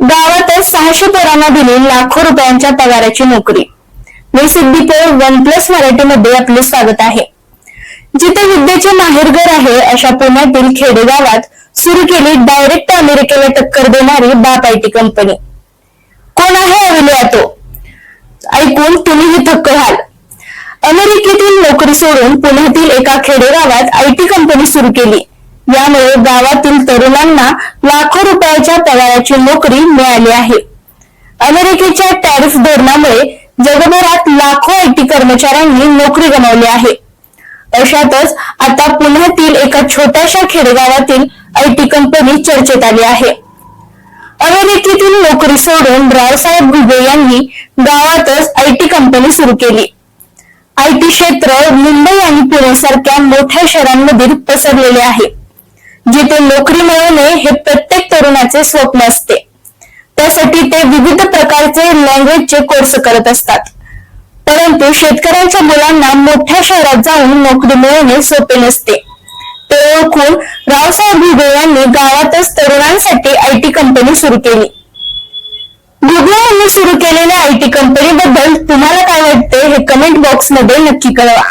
गावातच सहाशे पोरांना दिली लाखो रुपयांच्या पगाराची नोकरी. मी सिद्धी पोर वन प्लस मराठीमध्ये आपले स्वागत आहे. जिथे विद्येचे माहेरघर आहे अशा पुण्यातील खेडेगावात सुरू केली डायरेक्ट अमेरिकेला टक्कर देणारी बाप आय टी कंपनी कोण आहे अविलियातो ऐकून तुम्हीही थक्क व्हाल. अमेरिकेतील नोकरी सोडून पुण्यातील एका खेडेगावात आय टी कंपनी सुरू केली. यामुळे गावातील तरुणांना लाखो रुपयाच्या पगाराची नोकरी मिळाली आहे. अमेरिकेच्या टॅरिफ धोरणामुळे जगभरात लाखो आयटी कर्मचाऱ्यांनी नोकरी गमावली आहे. अशातच आता पुण्यातील एका छोट्याशा खेडेगावातील आयटी कंपनी चर्चेत आली आहे. अमेरिकेतील नोकरी सोडून रावसाहेब घुगे यांनी गावातच आयटी कंपनी सुरू केली. आयटी क्षेत्र मुंबई आणि पुण्यासारख्या मोठ्या शहरांमधील पसरलेले आहे. जिथे नोकरी मिळवणे हे प्रत्येक तरुणाचे स्वप्न असते. त्यासाठी ते विविध प्रकारचे लँग्वेजचे कोर्स करत असतात. परंतु शेतकऱ्यांच्या मुलांना मोठ्या शहरात जाऊन नोकरी मिळवणे सोपे नसते. ते ओळखून रावसाहेब घुगे यांनी गावातच तरुणांसाठी आय टी कंपनी सुरू केली. घुगे यांनी सुरू केलेल्या आय टी कंपनी बद्दल तुम्हाला काय वाटते हे कमेंट बॉक्समध्ये नक्की कळवा.